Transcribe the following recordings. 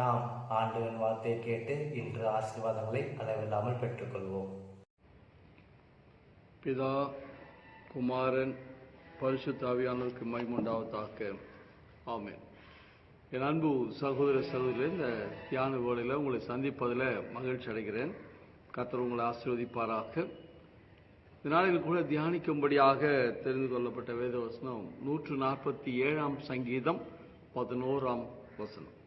நாம் ஆண்டவன் வார்த்தையை கேட்டு இன்று ஆசீர்வாதங்களை அளவில்லாமல் பெற்றுக்கொள்வோம். பிதா குமாரன் பரிசுத்த ஆவியானவருக்கு மைமுண்டாவதாக ஆமேன். என் அன்பு சகோதர சகோதரி இந்த தியான வேளையில் உங்களை சந்திப்பதில் மகிழ்ச்சி அடைகிறேன். கத்தர் உங்களை ஆசீர்வதிப்பாராக. இதனால் கூட தியானிக்கும்படியாக தெரிந்து கொள்ளப்பட்ட வேத வசனம் நூற்று நாற்பத்தி ஏழாம் சங்கீதம் பதினோராம் வசனம்.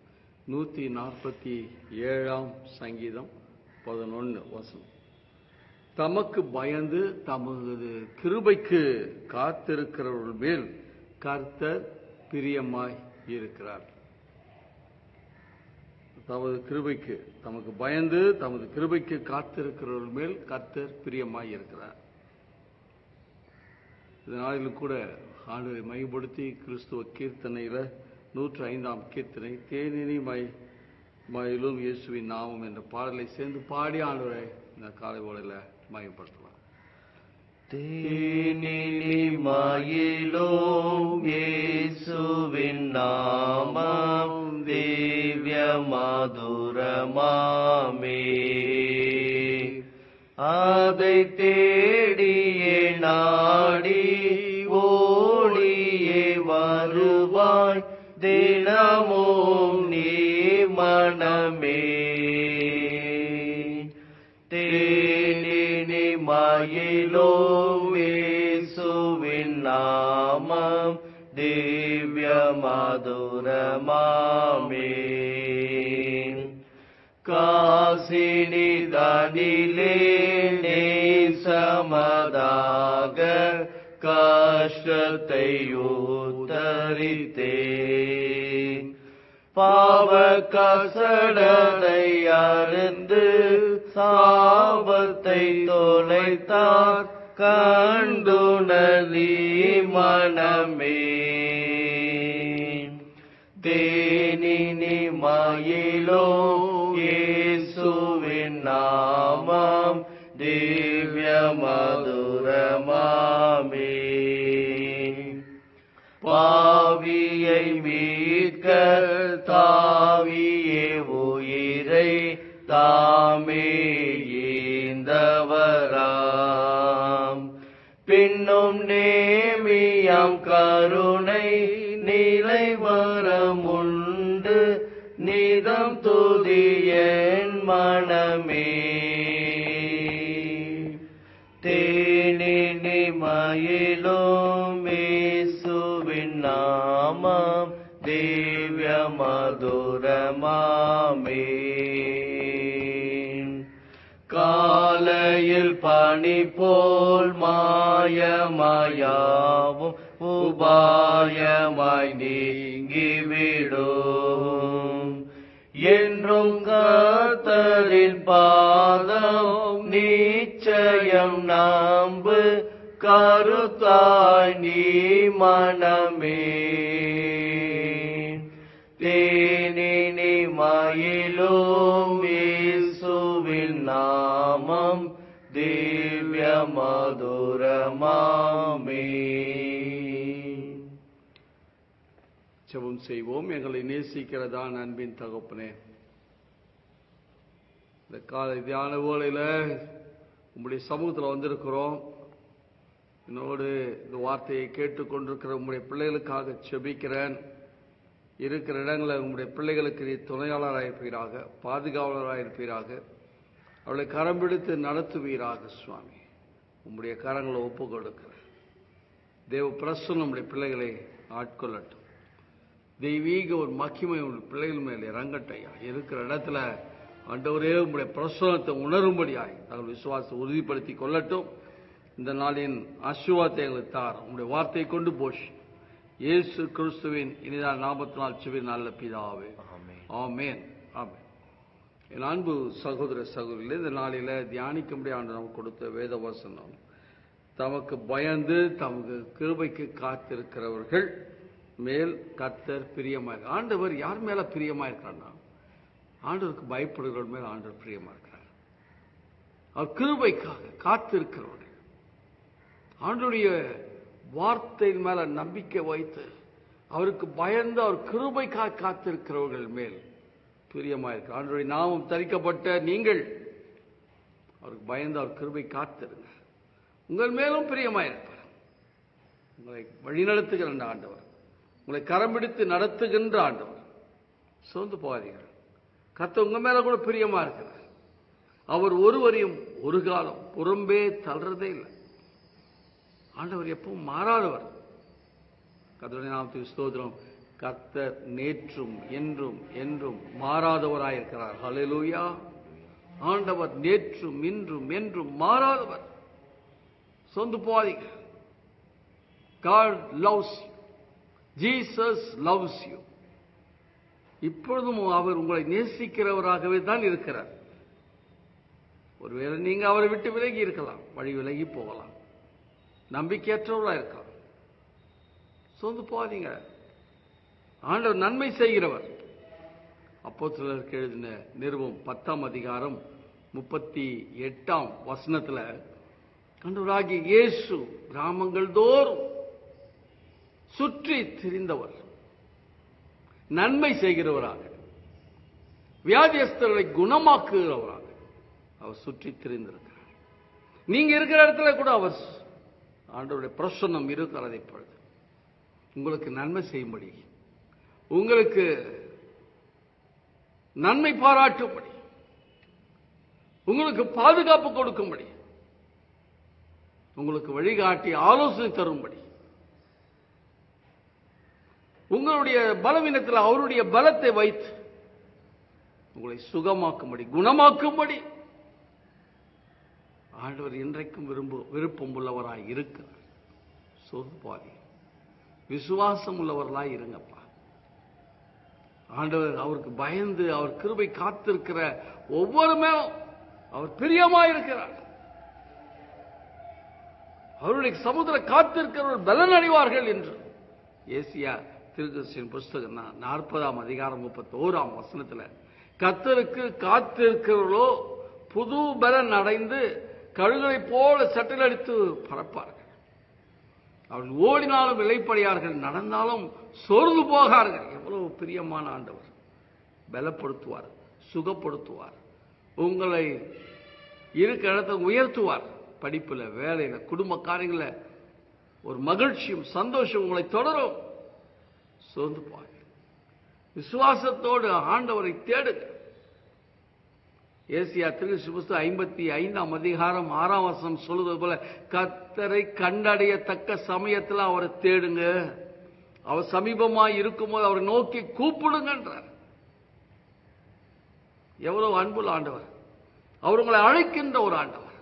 நூற்றி நாற்பத்தி ஏழாம் சங்கீதம் பதினொன்று வசனம். தமக்கு பயந்து தமது கிருபைக்கு காத்திருக்கிறவர்கள் மேல் கர்த்தர் பிரியமாய் இருக்கிறார். தமது கிருபைக்கு தமக்கு பயந்து தமது கிருபைக்கு காத்திருக்கிறவர்கள் மேல் கர்த்தர் பிரியமாய் இருக்கிறார். இதனாலும் கூட ஆண்டு மையப்படுத்தி கிறிஸ்துவ கீர்த்தனையில நூற்று ஐந்தாம் கீர்த்தனை தேனினி மை மயிலும் இயேசுவின் நாமம் என்ற பாடலை சேர்ந்து பாடி ஆண்டவரை இந்த காலை ஓடையில் மயப்படுத்தலாம் தேனினி மயிலும் இயேசுவின் நாமம் திவ்ய மதுரமாமே. அதை தேடியே நாடி निणमे ते नियिलो मे सुविन्नाम देव्य माधुरमा मे कासि निदानिलेणे समदाग कष्टतयोतरिते பாவ கசடனை அருந்து சாபத்தை தொலைத்தார். கண்டுணலி மனமே. தேனினி மயிலோ இயேசுவின் நாமம் திவ்ய மதுரமாமே பாவியை மீ மீட்க தாவியே உயிரை தாமே ஈந்தவராம். பின்னும் நேமியம் கருணை நிலை வரமுண்டு நிதம் துதியன் மனமே. தேனினி மயிலும் மேசுவின் நாமம் திவ்ய மதுரமாமே காலையில் பணி போல் மாயமாயாவும் உபாயமாய் நீங்கிவிடும் என்றும் கர்த்தரின் பாதம் நிச்சயம் நாம்பு கருத்தாய் நீ மனமே தேனினி மயிலும் இயேசுவின் நாமம் திவ்ய மதுரமாமே. ஜெபம் செய்வோம். எங்களை நேசிக்கிறதான் அன்பின் தகப்பனே இந்த காலை தியான வேளையில உங்களுடைய சமூகத்தில் வந்திருக்கிறோம். என்னோடு இந்த வார்த்தையை கேட்டுக்கொண்டிருக்கிற உங்களுடைய பிள்ளைகளுக்காக செபிக்கிறேன் இருக்கிற இடங்களில் உங்களுடைய பிள்ளைகளுக்கு நீ துணையாளராக இருப்பீராக பாதுகாவலராக இருப்பீராக. அவளை கரம் பிடித்து நடத்துவீராக சுவாமி. உம்முடைய கரங்களை ஒப்பு கொடுக்கிறேன் தேவ பிரசன் நம்முடைய பிள்ளைகளை ஆட்கொள்ளட்டும். தெய்வீக ஒரு மகிமை உங்கள் பிள்ளைகள் மேலே இறங்கட்டையா. இருக்கிற இடத்துல ஆண்டவரே உங்களுடைய பிரசனத்தை உணரும்படியாய் தங்கள் விசுவாசத்தை உறுதிப்படுத்தி கொள்ளட்டும். இந்த நாளின் ஆசீர்வாதத்தை எங்களுக்கு தார் உங்களுடைய வார்த்தையை கொண்டு போஷ். இயேசு கிறிஸ்துவின் இனிதான நாமத்தினால் சிவின் நல்ல பிதாவே. ஆமென். ஆமென். ஆமென். என் அன்பு சகோதர சகோதரிகளே இந்த நாளில தியானிக்கும்படி ஆண்டு நமக்கு கொடுத்த வேத வசனம் தமக்கு பயந்து தமக்கு கிருபைக்கு காத்திருக்கிறவர்கள் மேல் கர்த்தர் பிரியமா ஆண்டவர் யார் மேல பிரியமா இருக்கிறான்னா ஆண்டவருக்கு பயப்படுகிறவர்கள் மேல் ஆண்டவர் பிரியமா இருக்கிறார். அவர் கிருபைக்காக காத்திருக்கிறவர்கள். ஆண்டுடைய வார்த்தையின் மேல நம்பிக்கை வைத்து அவருக்கு பயந்து அவர் கிருபைக்காக காத்திருக்கிறவர்கள் மேல் பிரியமாயிருக்கிறார் ஆண்டுடைய நாமம் தரிக்கப்பட்ட நீங்கள் அவருக்கு பயந்து அவர் கிருபை காத்திருங்க. உங்கள் மேலும் பிரியமாயிருப்பார் உங்களை வழிநடத்துகிற ஆண்டவர் உங்களை கரம் பிடித்து நடத்துகின்ற ஆண்டவர். சோர்ந்து போகாதீர்கள். கத்த உங்க மேல கூட பிரியமா இருக்கிறார். அவர் ஒருவரையும் ஒரு காலம் புறம்பே தள்ளுறதே இல்லை. ஆண்டவர் எப்பவும் மாறாதவர். கர்த்தருடைய நாமத்துக்கு ஸ்தோத்திரம். கர்த்தர் நேற்றும் என்றும் என்றும் மாறாதவராயிருக்கிறார். ஹலெலூயா ஆண்டவர் நேற்றும் இன்றும் என்றும் மாறாதவர். சொந்து போகாதீங்க. God loves Jesus loves loves இப்பொழுதும் அவர் உங்களை நேசிக்கிறவராகவே தான் இருக்கிறார். ஒருவேளை நீங்க அவரை விட்டு விலகி இருக்கலாம். வழி விலகி போகலாம். நம்பிக்கையற்றவர்களா இருக்கலாம் சோர்ந்து போகாதீங்க. ஆண்டவர் நன்மை செய்கிறவர். அப்போ சிலருக்கு எழுதின நிறுவம் பத்தாம் அதிகாரம் முப்பத்தி எட்டாம் வசனத்துல ஆண்டவராகிய இயேசு கிராமங்கள் தோறும் சுற்றி திரிந்தவர். நன்மை செய்கிறவராக வியாதியஸ்தர்களை குணமாக்குகிறவராக அவர் சுற்றி திரிந்திருக்கிறார். நீங்க இருக்கிற இடத்துல கூட அவர் ஆண்டவருடைய பிரசன்னம் இருக்கிறது பொழுது உங்களுக்கு நன்மை செய்யும்படி உங்களுக்கு நன்மை பாராட்டும்படி உங்களுக்கு பாதுகாப்பு கொடுக்கும்படி உங்களுக்கு வழிகாட்டி ஆலோசனை தரும்படி உங்களுடைய பலவீனத்தில் அவருடைய பலத்தை வைத்து உங்களை சுகமாக்கும்படி குணமாக்கும்படி ஆண்டவர் இன்றைக்கும் விரும்பு விருப்பம் உள்ளவராய் இருக்கிறார். சொற்பாதி விசுவாசம் உள்ளவர்களாய் இருங்கப்பா. ஆண்டவர் அவருக்கு பயந்து அவர் கிருபை காத்திருக்கிற ஒவ்வொருமே அவர் பிரியமாய் இருக்கிறார். அவருடைய சமுதிர காத்திருக்கிறவர் பலன் அடைவார்கள் என்று. ஏசியா திருக்கசின் புஸ்தகம் தான் நாற்பதாம் அதிகாரம் முப்பத்தோராம் வசனத்துல கத்தருக்கு காத்திருக்கிறவர்களோ புது பலன் அடைந்து கழுகளை போல சட்டில் அடித்து பறப்பார்கள். அவர்கள் ஓடினாலும் விலைப்படையார்கள் நடந்தாலும் சோர்ந்து போகார்கள். எவ்வளவு பிரியமான ஆண்டவர். பலப்படுத்துவார் சுகப்படுத்துவார் உங்களை இருக்கிற இடத்தை உயர்த்துவார். படிப்பில் வேலையில் குடும்ப காரியங்களில் ஒரு மகிழ்ச்சியும் சந்தோஷம் உங்களை தொடரும். சோர்ந்து போய் விசுவாசத்தோடு ஆண்டவரை தேடுங்கள். ஏசியா திரு ஐம்பத்தி ஐந்தாம் அதிகாரம் ஆறாம் வருஷம் சொல்லுவது போல கத்தரை கண்டடையத்தக்க சமயத்தில் அவரை தேடுங்க. அவர் சமீபமாய் இருக்கும்போது அவரை நோக்கி கூப்பிடுங்கன்றார். எவ்வளவு அன்புள்ள ஆண்டவர். அவர் உங்களை அழைக்கின்ற ஒரு ஆண்டவர்.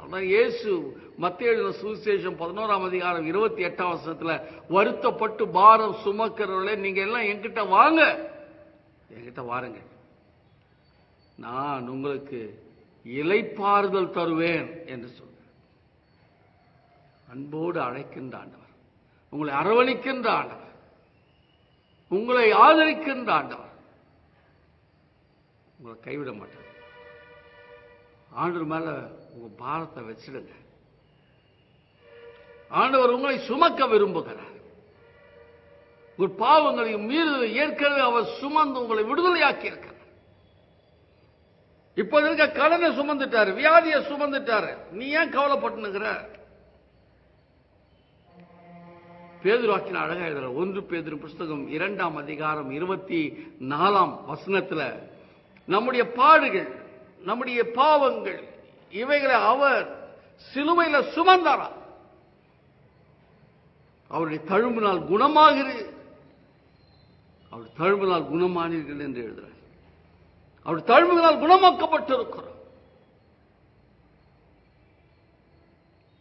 அதான் இயேசு மத்திய சுவிசேஷம் பதினோராம் அதிகாரம் இருபத்தி எட்டாம் வருஷத்துல வருத்தப்பட்டு பாரம் சுமக்கிறவர்களே நீங்க எல்லாம் என்கிட்ட வாங்க. என்கிட்ட வாருங்க. நான் உங்களுக்கு இலைப்பாறுதல் தருவேன் என்று சொன்னார் அன்போடு அழைக்கின்ற ஆண்டவர் உங்களை அரவணைக்கின்ற ஆண்டவர் உங்களை ஆதரிக்கின்ற ஆண்டவர். உங்களை கைவிட மாட்டார். ஆண்டவர் மேல உங்க பாரத்தை வச்சிடுங்க. ஆண்டவர் உங்களை சுமக்க விரும்புகிறார். உங்கள் பாவங்களையும் மீது ஏற்கனவே அவர் சுமந்து உங்களை விடுதலையாக்கி இருக்கிறார் இப்ப இருக்க கடனை சுமந்துட்டாரு வியாதியை சுமந்துட்டாரு. நீ ஏன் கவலைப்பட்டுனுங்கிற பேதுரு அழகா எழுதுற ஒன்று பேதுரு புஸ்தகம் இரண்டாம் அதிகாரம் இருபத்தி நாலாம் வசனத்துல நம்முடைய பாடுகள் நம்முடைய பாவங்கள் இவைகளை அவர் சிலுவையில சுமந்தாரா? அவருடைய தழும்பினால் குணமாகிறது அவர் தழும்பினால் குணமானீர்கள் என்று எழுதுறார். அவர் தாழ்வுகளால் குணமாக்கப்பட்டிருக்கிறோம்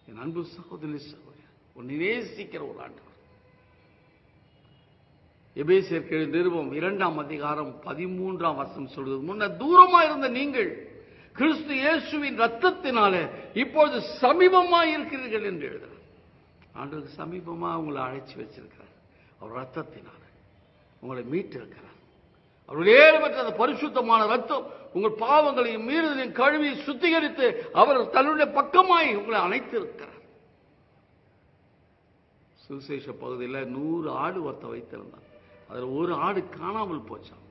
என் அன்பு சகோதரி சகோதரி உன்னை நேசிக்கிற ஒரு ஆண்டவர். எபேசியர் எழுதிய நிறுவம் இரண்டாம் அதிகாரம் பதிமூன்றாம் வருஷம் சொல்வது முன்ன தூரமா இருந்த நீங்கள் கிறிஸ்து இயேசுவின் ரத்தத்தினால இப்பொழுது சமீபமா இருக்கிறீர்கள் என்று எழுதுகிறார் ஆண்டுக்கு சமீபமா உங்களை அழைச்சி வச்சிருக்கிறார். அவர் ரத்தத்தினால உங்களை மீட்டிருக்கிறார். அவருடைய ஏற்பட்ட அந்த பரிசுத்தமான ரத்தம் உங்கள் பாவங்களையும் மீறுதலையும் கழுவி சுத்திகரித்து அவர் தன்னுடைய பக்கமாய் உங்களை அணைத்திருக்கிறார். சுவிசேஷ பகுதியில் நூறு ஆடு ஒருத்த வைத்திருந்தான். அதில் ஒரு ஆடு காணாமல் போச்சான்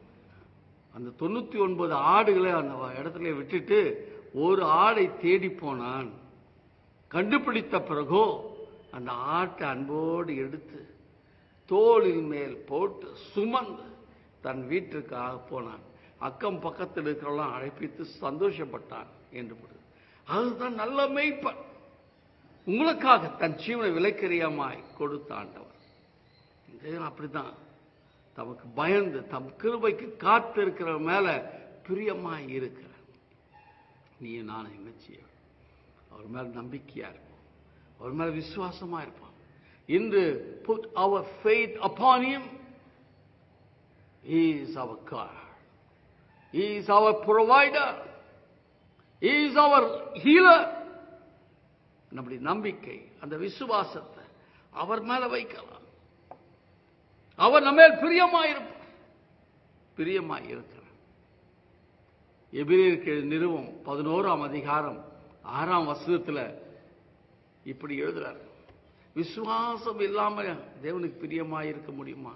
அந்த தொண்ணூற்றி ஒன்பது ஆடுகளை அந்த இடத்துல விட்டுட்டு ஒரு ஆடை தேடி போனான். கண்டுபிடித்த பிறகோ அந்த ஆட்டை அன்போடு எடுத்து தோளின் மேல் போட்டு சுமந்து தன் வீட்டிற்காக போனான். அக்கம் பக்கத்தில் இருக்கிறவெல்லாம் அழைப்பித்து சந்தோஷப்பட்டான் என்று அதுதான் நல்ல மெய்ப்பன் உங்களுக்காக தன் ஜீவனை விலைக்கரியமாய் கொடுத்த ஆண்டவர். அப்படிதான் தமக்கு பயந்து தம் கிருபைக்கு காத்திருக்கிற மேல பிரியமாய் இருக்கிறார். நீ நானும் என்ன செய்ய அவர் மேல நம்பிக்கையா இருப்போம். அவர் மேல விசுவாசமா இருப்போம். இன்று put your faith upon him. He is our God. He is our provider. He is our healer. நம்முடைய நம்பிக்கை அந்த விசுவாசத்தை அவர் மேல வைக்கலாம். அவர் நம்ம மேல் பிரியமாயிருப்பார். பிரியமாயிருக்கிறார். எபிரேயருக்கு நிறுவம் பதினோராம் அதிகாரம் ஆறாம் வசனத்துல இப்படி எழுதுறார். விசுவாசம் இல்லாம தேவனுக்கு பிரியமாயிருக்க முடியுமா?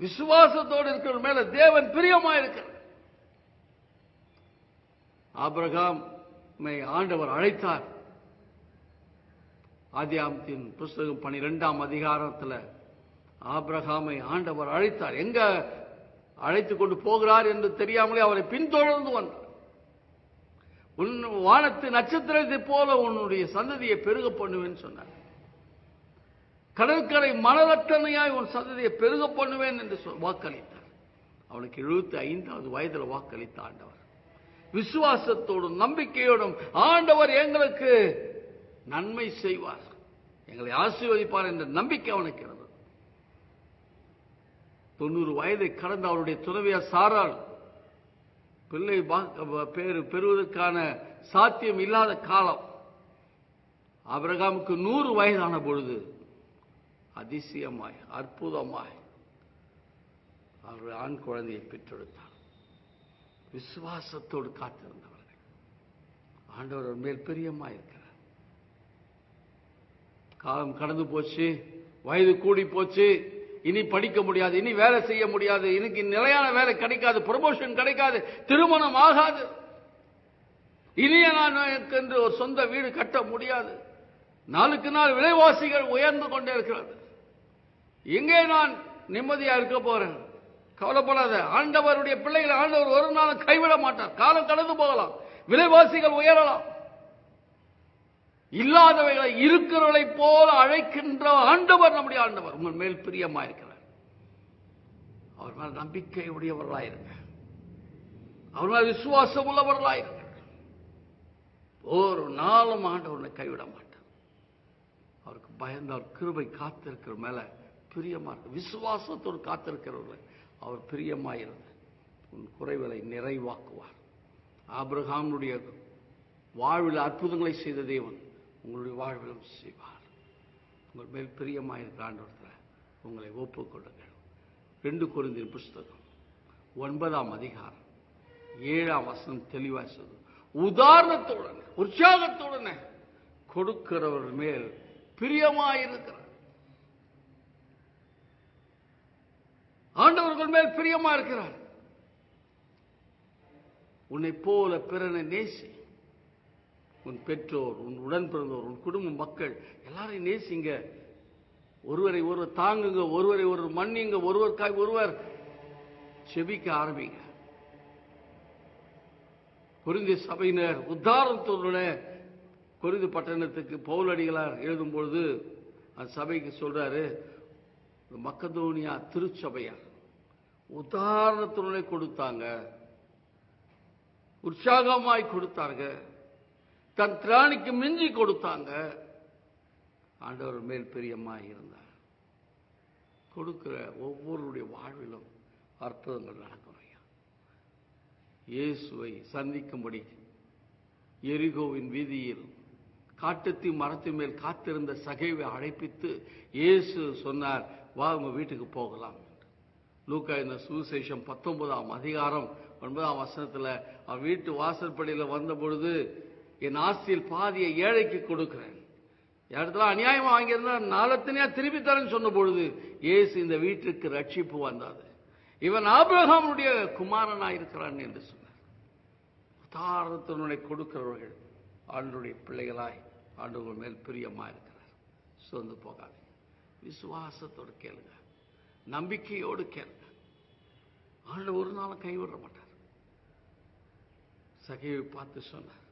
விசுவாசத்தோடு இருக்கிற மேல தேவன் பிரியமாயிருக்கிறார் ஆபிரகாம் ஆண்டவர் அழைத்தார். ஆதியாமத்தின் புஸ்தகம் பனிரெண்டாம் அதிகாரத்துல ஆபிரகாமை ஆண்டவர் அழைத்தார். எங்க அழைத்து கொண்டு போகிறார் என்று தெரியாமலே அவரை பின்தொடர்ந்து வந்தார். உன் வானத்து நட்சத்திரத்தை போல உன்னுடைய சந்ததியை பெருக பண்ணுவேன் சொன்னார். கடற்கரை மனரத்தனையாய் உன் சந்ததியை பெருக பண்ணுவேன் என்று வாக்களித்தார். அவனுக்கு எழுபத்தி ஐந்தாவது வயதில் வாக்களித்த ஆண்டவர். விசுவாசத்தோடும் நம்பிக்கையோடும் ஆண்டவர் எங்களுக்கு நன்மை செய்வார். எங்களை ஆசீர்வதிப்பார் என்ற நம்பிக்கை அவனுக்கு இருந்தது. தொண்ணூறு வயதை கடந்த அவருடைய துறவியார் சாரால் பிள்ளை பா- பேரு பெறுவதற்கான சாத்தியம் இல்லாத காலம். அபிரகாமுக்கு நூறு வயதான பொழுது அதிசயமாய் அற்புதமாய் அவர் ஆண் குழந்தையை பெற்றெடுத்தார். விசுவாசத்தோடு காத்திருந்தவர்கள். ஆண்டவர் மேல் பிரியமாய் இருக்கிறார். காலம் கடந்து போச்சு வயது கூடி போச்சு. இனி படிக்க முடியாது இனி வேலை செய்ய முடியாது. இன்னைக்கு நிலையான வேலை கிடைக்காது ப்ரொமோஷன் கிடைக்காது திருமணம் ஆகாது. இனிய நான் எனக்கு என்று ஒரு சொந்த வீடு கட்ட முடியாது. நாளுக்கு நாள் விலைவாசிகள் உயர்ந்து கொண்டே இருக்கிறது. எங்கே நான் நிம்மதியா இருக்க போறேன். கவலைப்படாத. ஆண்டவருடைய பிள்ளைகளை ஆண்டவர் ஒரு நாளும் கைவிட மாட்டார். காலம் கடந்து போகலாம். விலைவாசிகள் உயரலாம். இல்லாதவைகளை இருக்கிறவர்களை போல அழைக்கின்ற ஆண்டவர் நம்முடைய ஆண்டவர். உங்கள் மேல் பிரியமா இருக்கிறார். அவர் மேல் நம்பிக்கை உடையவர்களாயிருங்க அவர் மேல் விசுவாசம் உள்ளவர்களாயிருங்க ஒரு நாளும் ஆண்டவரை கைவிட மாட்டார். அவருக்கு பயந்தால் கிருபை காத்திருக்கிற மேல பிரியமா இருக்கு விசுவாசத்தோடு காத்திருக்கிறவர்கள் அவர் பிரியமாயிருந்து உன் குறைகளை நிறைவாக்குவார். ஆபிரகாமுடைய வாழ்வில் அற்புதங்களை செய்த தேவன் உங்களுடைய வாழ்விலும் செய்வார். உங்கள் மேல் பிரியமாயிருக்கிற ஆண்டவரத்தில் உங்களை ஒப்புக்கொள்ளுங்கள். ரெண்டு குருந்தின் புஸ்தகம் ஒன்பதாம் அதிகாரம் ஏழாம் வசனம் தெளிவாக சொல்லுது. உதாரணத்துடனே உற்சாகத்துடனே கொடுக்கிறவர் மேல் பிரியமாயிருக்கிறார். ஆண்டவர்கள் மேல் பிரியமா இருக்கிறார். உன்னை போல பிறனை நேசி. உன் பெற்றோர் உன் உடன் பிறந்தோர் உன் குடும்ப மக்கள் எல்லாரையும் நேசிங்க. ஒருவரை ஒருவர் தாங்குங்க ஒருவரை ஒருவர் மன்னிங்க ஒருவருக்காய் ஒருவர் செபிக்க ஆரம்பிங்க. குறிந்தி சபையினர் உத்தாரணத்தோட குறிந்து பட்டணத்துக்கு பவுலடிகளார் எழுதும் பொழுது அந்த சபைக்கு சொல்றாரு மக்கதோனியா திருச்சபையார் உதாரணத்துடனே கொடுத்தாங்க. உற்சாகமாய் கொடுத்தாங்க. தன் திராணிக்கு மிஞ்சி கொடுத்தாங்க. ஆண்டவர் மேல் பிரியமாய் இருந்தார். கொடுக்கிற ஒவ்வொருடைய வாழ்விலும் அற்புதங்கள் நடக்கும் ஐயா. இயேசுவை சந்திக்கும்படி எரிகோவின் வீதியில் காட்டுத்தி மரத்து மேல் காத்திருந்த சகைவை அழைப்பித்து இயேசு சொன்னார் வா உங்க வீட்டுக்கு போகலாம். லூக்கா இந்த சுவிசேஷம் பத்தொன்பதாம் அதிகாரம் ஒன்பதாம் வசனத்துல அவன் வீட்டு வாசற்படியில வந்த பொழுது என் ஆஸ்தியில் பாதியை ஏழைக்கு கொடுக்கிறேன். இடத்துல அநியாயமா வாங்கியிருந்தா நாளத்தினையா திருப்பி தரேன்னு சொன்ன பொழுது ஏசு இந்த வீட்டுக்கு ரட்சிப்பு வந்தாது இவன் ஆபிரகாமுடைய குமாரனா இருக்கிறான் என்று சொன்னார். உதாரணத்தினுடைய கொடுக்கிறவர்கள் ஆண்டுடைய பிள்ளைகளாய் ஆண்டவர் மேல் பிரியமா இருக்கிறார். சொந்து போகாது விசுவாசத்தோடு கேளுங்க. நம்பிக்கையோடு கேளுங்க ஆண்டு ஒரு நாளும் கைவிட மாட்டார். சகையை பார்த்து சொன்னார்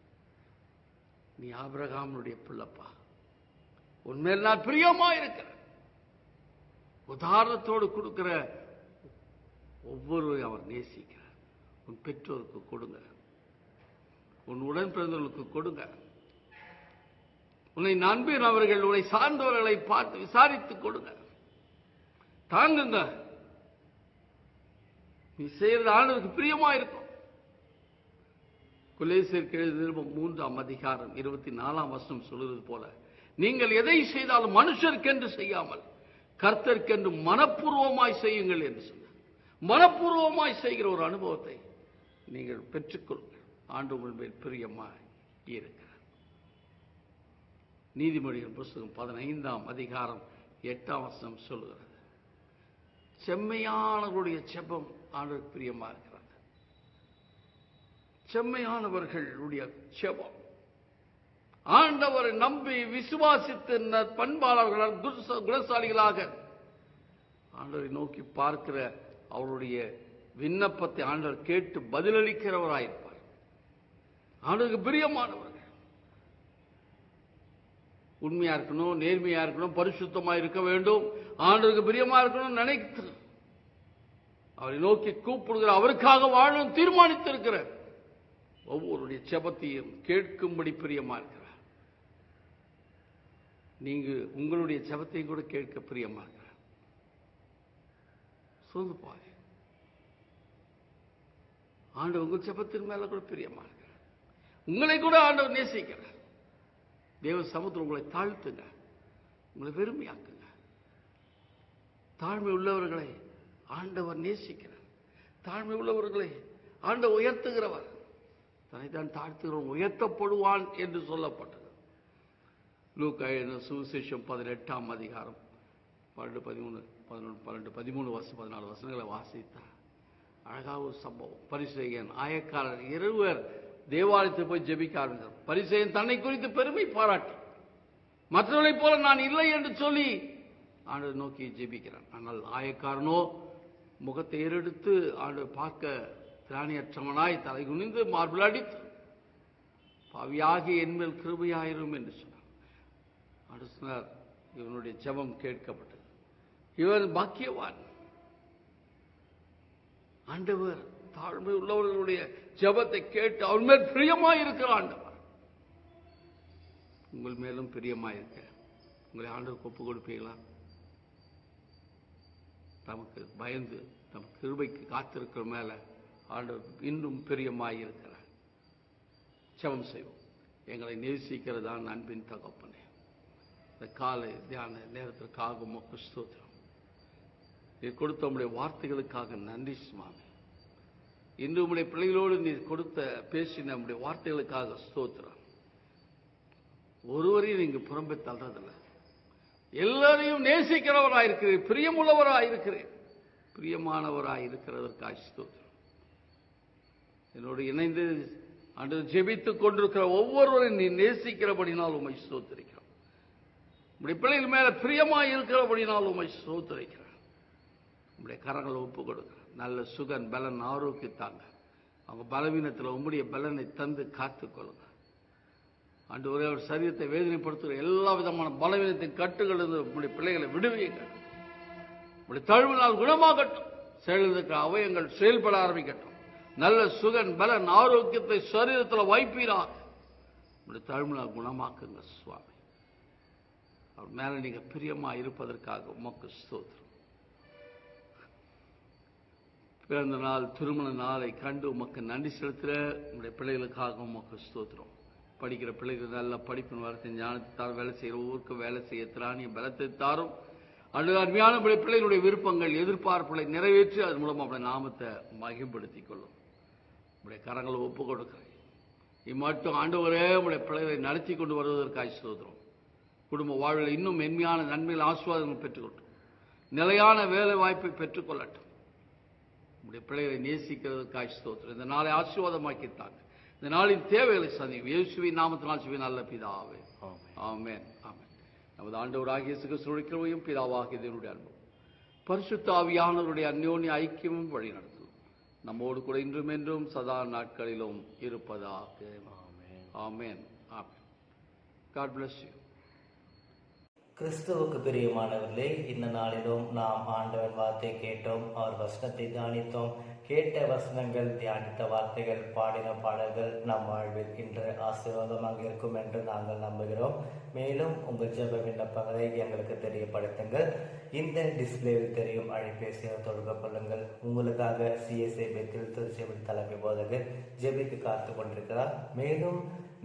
நீ ஆபிரகாமனுடைய பிள்ளைப்பா. உண்மையில் நான் பிரியமா இருக்கிறேன் உதாரணத்தோடு கொடுக்கிற ஒவ்வொருவரையும் அவர் நேசிக்கிறார். உன் பெற்றோருக்கு கொடுங்க. உன் உடன் பிறந்தவர்களுக்கு கொடுங்க. உன்னை நம்பினவர்கள் உன்னை சார்ந்தவர்களை பார்த்து விசாரித்து கொடுங்க. தாங்குங்க. நீ செய்யறது ஆண்டவருக்கு பிரியமா இருக்கும். குலேசர் எழுதிய மூன்றாம் அதிகாரம் இருபத்தி நாலாம் வருஷம் சொல்லுவது போல நீங்கள் எதை செய்தாலும் மனுஷருக்கென்று செய்யாமல் கர்த்தருக்கென்று மனப்பூர்வமாய் செய்யுங்கள் என்று சொன்னார். மனப்பூர்வமாய் செய்கிற ஒரு அனுபவத்தை நீங்கள் பெற்றுக்கொள்ளுங்கள் ஆண்டு உங்கள் மேல் பிரியமாய் இருக்கிறார். நீதிமொழிகள் புஸ்தகம் பதினைந்தாம் அதிகாரம் எட்டாம் வருஷம் சொல்லுகிறது. செம்மையானவருடைய செபம் ஆண்டவர் பிரியமா இருக்கிறாங்க செம்மையானவர்களுடைய செபம். ஆண்டவரை நம்பி விசுவாசித்து பண்பாளர்களால் குணசாலிகளாக ஆண்டவரை நோக்கி பார்க்கிற அவருடைய விண்ணப்பத்தை ஆண்டவர் கேட்டு பதிலளிக்கிறவராயிருப்பார். ஆண்டவருக்கு பிரியமானவர்கள். உண்மையா இருக்கணும் நேர்மையா இருக்கணும் பரிசுத்தமா இருக்க வேண்டும். ஆண்டவருக்கு பிரியமா இருக்கணும் நினைத்து அவரை நோக்கி கூப்பிடுகிற அவருக்காக வாழும் தீர்மானித்திருக்கிறார். ஒவ்வொருடைய செபத்தையும் கேட்கும்படி பிரியமா இருக்கிறார். நீங்க உங்களுடைய செபத்தையும் கூட கேட்க பிரியமா இருக்கிறார். சொல்லு பாரு ஆண்டு உங்க செபத்தின் மேல கூட பிரியமா இருக்கிறார். உங்களை கூட ஆண்டவர் நேசிக்கிறார். தேவ சமுத்திரம் உங்களை தாழ்த்துங்க. உங்களை வெறுமையாக்குங்க. தாழ்மை உள்ளவர்களை ஆண்டவர் நேசிக்கிறார். தாழ்மை உள்ளவர்களை ஆண்ட உயர்த்துகிறவர். தன்னைத்தான் தாழ்த்துகிறவன் உயர்த்தப்படுவான் என்று சொல்லப்பட்டது. லூக்கா எழுதின சுவிசேஷம் பதினெட்டாம் அதிகாரம் பன்னெண்டு பதிமூணு பதினொன்று பன்னெண்டு பதிமூணு வருஷம் பதினாலு வருஷங்களை வாசித்தார். அழகாக ஒரு சம்பவம். பரிசெயன் ஆயக்காரர் இருவர் தேவாலயத்தில் போய் ஜெபிக்க ஆரம்பித்தார். பரிசெயன் தன்னை குறித்து பெருமை பாராட்டி மற்றவர்களைப் போல நான் இல்லை என்று சொல்லி ஆண்டு நோக்கி ஜெபிக்கிறான். ஆனால் ஆயக்காரனோ முகத்தை ஏறெடுத்து ஆண்டு பார்க்க திராணியற்றவனாய் தலை குனிந்து மார்பிள் அடித்து பாவியாகி என்மேல் கிருபையாயிரும் என்று சொன்னார். ஆண்டவர் சொன்னார் இவனுடைய ஜெபம் கேட்கப்பட்டது. இவன் பாக்கியவான். ஆண்டவர் தாழ்மை உள்ளவர்களுடைய ஜெபத்தை கேட்டு அவன் மேல் பிரியமாயிருக்கிற ஆண்டவர். உங்கள் மேலும் பிரியமாயிருக்க உங்களை ஆண்டவர் ஒப்பு கொடுப்பீங்களா நமக்கு பயந்து நம் கிருபைக்கு காத்திருக்கிற மேல ஆண்டவர் இன்னும் பிரியமாய் செவம் செய்வோம். எங்களை நேசிக்கிறதான் அன்பின் தகப்பனே இந்த காலை தியான நேரத்திற்காக உமக்கு ஸ்தோத்திரம். நீர் கொடுத்த உடைய வார்த்தைகளுக்காக நன்றி சுவாமி. இன்று உடைய பிள்ளைகளோடு நீர் கொடுத்த பேசின நம்முடைய வார்த்தைகளுக்காக ஸ்தோத்திரம். ஒருவரையும் நீங்க புறம்பே தள்ளுறதில்ல. எல்லாரையும் நேசிக்கிறவராயிருக்கிறேன் பிரியமுள்ளவராயிருக்கிறேன். பிரியமானவராயிருக்கிறதற்காக ஸ்தோத்திரம். என்னோடு இணைந்து அன்று ஜெபித்துக் கொண்டிருக்கிற ஒவ்வொருவரும் நீ நேசிக்கிறபடினால் உம்மை ஸ்தோத்திரிக்கிறோம். உம்முடைய பிள்ளைகள் மேல பிரியமாய் இருக்கிறபடினால் உம்மை ஸ்தோத்திரிக்கிறேன் உம்முடைய கரங்களை ஒப்பு கொடுக்கிறேன் நல்ல சுகன் பலன் ஆரோக்கியத்தாங்க. அவங்க பலவீனத்தில் உம்முடைய பலனை தந்து காத்துக்கொள்ளுங்க. அன்று ஒரே ஒரு சரீரத்தை வேதனைப்படுத்துகிற எல்லா விதமான பலவீனத்தின் கட்டுகள் உங்களுடைய பிள்ளைகளை விடுவீங்க உங்களுடைய தழுவினால் குணமாகட்டும். செயலுக்கு அவயங்கள் செயல்பட ஆரம்பிக்கட்டும். நல்ல சுகன் பலன் ஆரோக்கியத்தை சரீரத்தில் வைப்பீராக. உங்களுடைய தழுவினால் குணமாக்குங்க சுவாமி. அவர் மேலே நீங்கள் பிரியமா இருப்பதற்காக உமக்கு ஸ்தோத்திரம். பிறந்த நாள் திருமண நாளை கண்டு உமக்கு நன்றி செலுத்துகிற உங்களுடைய பிள்ளைகளுக்காக உமக்கு ஸ்தோத்திரம். படிக்கிற பிள்ளைகள் நல்ல படிப்பின் வரத்தை ஞானத்தை வேலை செய்கிற ஊருக்கு வேலை செய்ய திராணிய பலத்தை தாரும் அல்லது அருமையான பிள்ளைகளுடைய விருப்பங்கள் எதிர்பார்ப்புகளை நிறைவேற்றி அதன் மூலம் அவருடைய நாமத்தை மகிம்படுத்திக் கொள்ளும். உங்களுடைய கரங்களை ஒப்பு கொடுக்கிறேன். இம்மட்டும் ஆண்டவரே உங்களுடைய பிள்ளைகளை நடத்தி கொண்டு வருவதற்காக சோதரும் குடும்ப வாழ்வில் இன்னும் மென்மையான நன்மைகள் ஆசுவாதங்கள் பெற்றுக்கொள்ளும் நிலையான வேலை வாய்ப்பை பெற்றுக்கொள்ளட்டும். உங்களுடைய பிள்ளைகளை நேசிக்கிறதுக்காக சோதரும் இந்த நாளை ஆசீர்வாதமாக்கித்தாங்க இந்த நாளின் தேவைகளை சந்திக்கும். இயேசுவின் நாமத்தினால் சிவி நல்ல பிதாவே. ஆமென். ஆமென் நமது ஆண்டவராகிய கிறிஸ்துவின் பிதாவாகிய தேவனுடைய அன்பு பரிசுத்த ஆவியானவருடைய அந்யோன்ய ஐக்கியமும் வழி நடத்தும். நம்மோடு கூட இன்றும் என்றும் சதா நாட்களிலும் இருப்பதாக. Amen. Amen God bless you. கிறிஸ்துவுக்கு பிரியமானவர்களே இந்த நாளிலும் நாம் ஆண்டவன் வார்த்தை கேட்டோம் அவர் வசனத்தை தியானித்தோம். கேட்ட வசனங்கள் தியானித்த வார்த்தைகள் பாடின பாடல்கள் நம் வாழ்வில் இன்று ஆசீர்வாதமாக இருக்கும் என்று நாங்கள் நம்புகிறோம். மேலும் உங்கள் ஜெப விண்ணப்பங்களை எங்களுக்கு தெரியப்படுத்துங்கள். இந்த டிஸ்பிளேவில் தெரியும் அழைப்பேசியை தொடர்பு கொள்ளுங்கள். உங்களுக்காக சிஎஸ்ஐ பெத்தில் திருச்செவி தலைமை போதகர் ஜெபிக்கு காத்து கொண்டிருக்கிறார். மேலும்